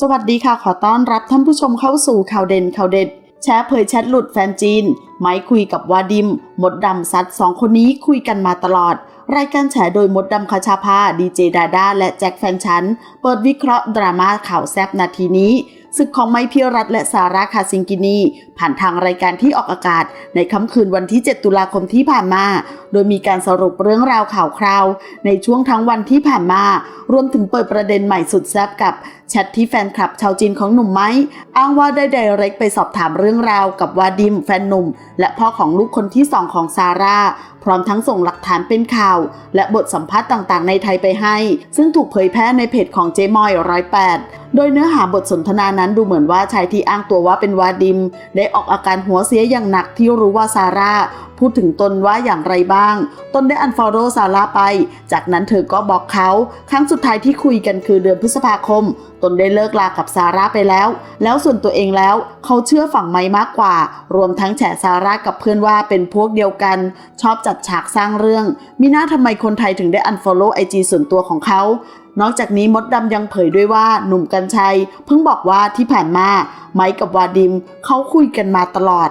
สวัสดีค่ะขอต้อนรับท่านผู้ชมเข้าสู่ข่าวเด่นข่าวเด็ด แชร์เผยแชทหลุดแฟนจีน ไม้คุยกับวาดิม มดดำซัดสองคนนี้คุยกันมาตลอด รายการแฉโดยมดดำคาชาภาดีเจดาดาและแจ็คแฟนฉัน เปิดวิเคราะห์ดราม่าข่าวแซบนาทีนี้ ศึกของไมพิรัตและซาร่าคาซิงกินีผ่านทางรายการที่ออกอากาศ ในค่ำคืนวันที่ 7 ตุลาคมที่ผ่านมา โดยมีการสรุปเรื่องราวข่าวคราว ในช่วงทั้งวันที่ผ่านมา รวมถึงเปิดประเด็นใหม่สุดแซ่บกับแชทที่แฟนคลับชาวจีนของหนุ่มไม้ อ้างว่าได้ไดเรกไปสอบถามเรื่องราวกับวาดิมแฟนหนุ่ม และพ่อของลูกคนที่สองของซาร่าพร้อมทั้งส่งหลักฐานเป็นข่าว และบทสัมภาษณ์ต่างๆ ในไทยไปให้ ซึ่งถูกเผยแพร่ในเพจของเจมอยร้อยแปด โดยเนื้อหาบทสนทนานั้นดูเหมือนว่าชายที่อ้างตัวว่าเป็นวาดิม ได้ออกอาการหัวเสียอย่างหนักที่รู้ว่าซาร่า พูดถึงตนว่าอย่างไรบ้าง ตนได้อันฟอลโล่ซาร่าไป จากนั้นเธอก็บอกเขา ครั้งสุดท้ายที่คุยกันคือเดือนพฤษภาคม ตนได้เลิกลากับซาร่าไปแล้ว แล้วส่วนตัวเองแล้ว เขาเชื่อฝั่งไม้มากกว่า รวมทั้งแฉซาร่ากับเพื่อนว่าเป็นพวกเดียวกัน ชอบจัดฉากสร้างเรื่อง มีหน้าทำไมคนไทยถึงได้อันฟอลโล่ไอจีส่วนตัวของเขานอกจากนี้มดดำยังเผยด้วยว่าหนุ่มกัญชัย เพิ่งบอกว่าที่ผ่านมา ไมค์กับวาดิมเขาคุยกันมาตลอด